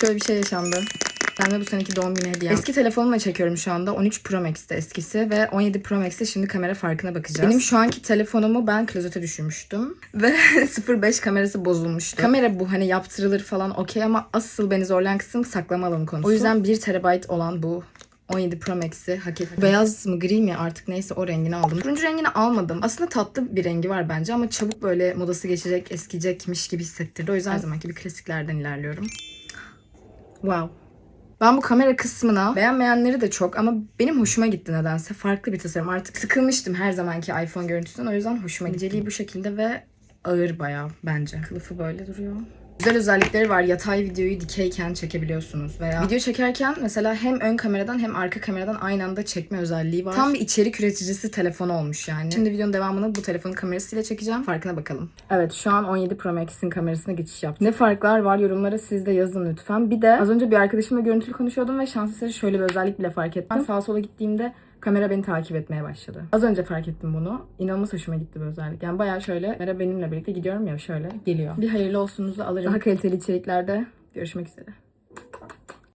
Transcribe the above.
Şöyle bir şey yaşandı. Ben de bu seneki doğum günü hediyem. Eski telefonumla çekiyorum şu anda. 13 Pro Max'te eskisi ve 17 Pro Max'te şimdi kamera farkına bakacağız. Benim şu anki telefonumu ben klozete düşürmüştüm. Ve 05 kamerası bozulmuştu. Kamera bu hani yaptırılır falan okey ama asıl beni zorlayan kısım saklama alanı konusu. O yüzden 1 TB olan bu 17 Pro Max'i hak etti. Beyaz mı gri mi artık neyse o rengini aldım. Turuncu rengini almadım. Aslında tatlı bir rengi var bence ama çabuk böyle modası geçecek, eskiyecekmiş gibi hissettirdi. O yüzden her zamanki bir klasiklerden ilerliyorum. Wow. Ben bu kamera kısmına beğenmeyenleri de çok ama benim hoşuma gitti nedense. Farklı bir tasarım. Artık sıkılmıştım her zamanki iPhone görüntüsünden. O yüzden hoşuma gitti. İnceliği bu şekilde ve ağır bayağı bence. Kılıfı böyle duruyor. Güzel özellikleri var. Yatay videoyu dikeyken çekebiliyorsunuz veya video çekerken mesela hem ön kameradan hem arka kameradan aynı anda çekme özelliği var. Tam bir içerik üreticisi telefon olmuş yani. Şimdi videonun devamını bu telefonun kamerasıyla çekeceğim. Farkına bakalım. Evet şu an 17 Pro Max'in kamerasına geçiş yaptım. Ne farklar var yorumlara siz de yazın lütfen. Bir de az önce bir arkadaşımla görüntülü konuşuyordum ve şans eseri şöyle bir özellik bile fark ettim. Ben sağa sola gittiğimde kamera beni takip etmeye başladı. Az önce fark ettim bunu. İnanılmaz hoşuma gitti bu özellik. Yani bayağı şöyle kamera benimle birlikte gidiyorum ya şöyle geliyor. Bir hayırlı olsunuzu alırım. Daha kaliteli içeriklerde görüşmek üzere.